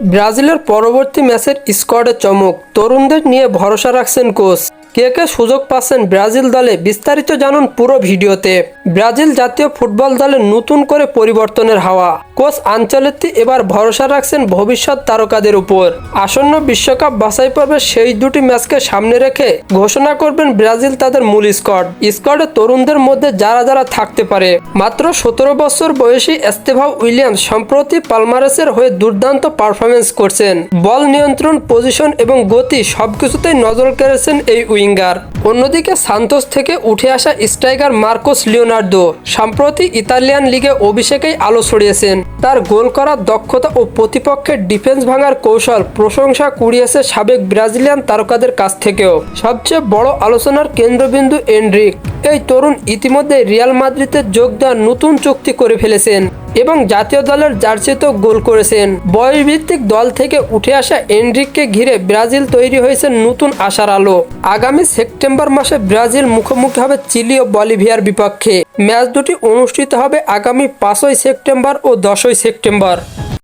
ব্রাজিলের পরবর্তী ম্যাচের স্কোয়াডে চমক। তরুণদের নিয়ে ভরসা রাখছেন কোচ। কে কে সুযোগ পাচ্ছেন ব্রাজিল দলে বিস্তারিত জানুন পুরো ভিডিওতে। ব্রাজিল জাতীয় ফুটবল দলে নতুন করে পরিবর্তনের হাওয়া। কোচ আঞ্চলেত্তি এবার ভরসা রাখছেন ভবিষ্যৎ তারকাদের উপর। আসন্ন বিশ্বকাপ বাছাই পর্বে সেই দুটি ম্যাচকে সামনে রেখে ঘোষণা করবেন ব্রাজিল তাদের মূল স্কোয়াড। স্কোয়াডে তরুণদের মধ্যে যারা যারা থাকতে পারে। মাত্র সতেরো বছর বয়সী এস্তেভাও উইলিয়ামস সম্প্রতি পালমারেসের হয়ে দুর্দান্ত পারফরমেন্স করছেন। বল নিয়ন্ত্রণ, পজিশন এবং গতি সবকিছুতেই নজর কেড়েছেন এই উইঙ্গার। অন্যদিকে সান্তোস থেকে উঠে আসা স্ট্রাইকার মার্কোস লিওনার্দো সম্প্রতি ইতালিয়ান লিগে অভিষেকেই আলো ছড়িয়েছেন। তার গোল করার দক্ষতা ও প্রতিপক্ষের ডিফেন্স ভাঙার কৌশল প্রশংসা কুড়িয়েছে সাবেক ব্রাজিলিয়ান তারকাদের কাছ থেকেও। সবচেয়ে বড় আলোচনার কেন্দ্রবিন্দু এন্ড্রিক এই তরুণ ইতিমধ্যে রিয়াল মাদ্রিদের যোগ দেওয়ার নতুন চুক্তি করে ফেলেছেন। এবং জাতীয় দলের জার্সিতেও গোল করেছেন। বয়সভিত্তিক দল থেকে উঠে আসা এন্ড্রিককে ঘিরে ব্রাজিল তৈরি হয়েছে নতুন আশার আলো। আগামী সেপ্টেম্বর মাসে ব্রাজিল মুখোমুখি হবে চিলি ও বলিভিয়ার বিপক্ষে। ম্যাচ দুটি অনুষ্ঠিত হবে আগামী পাঁচই সেপ্টেম্বর ও দশই সেপ্টেম্বর।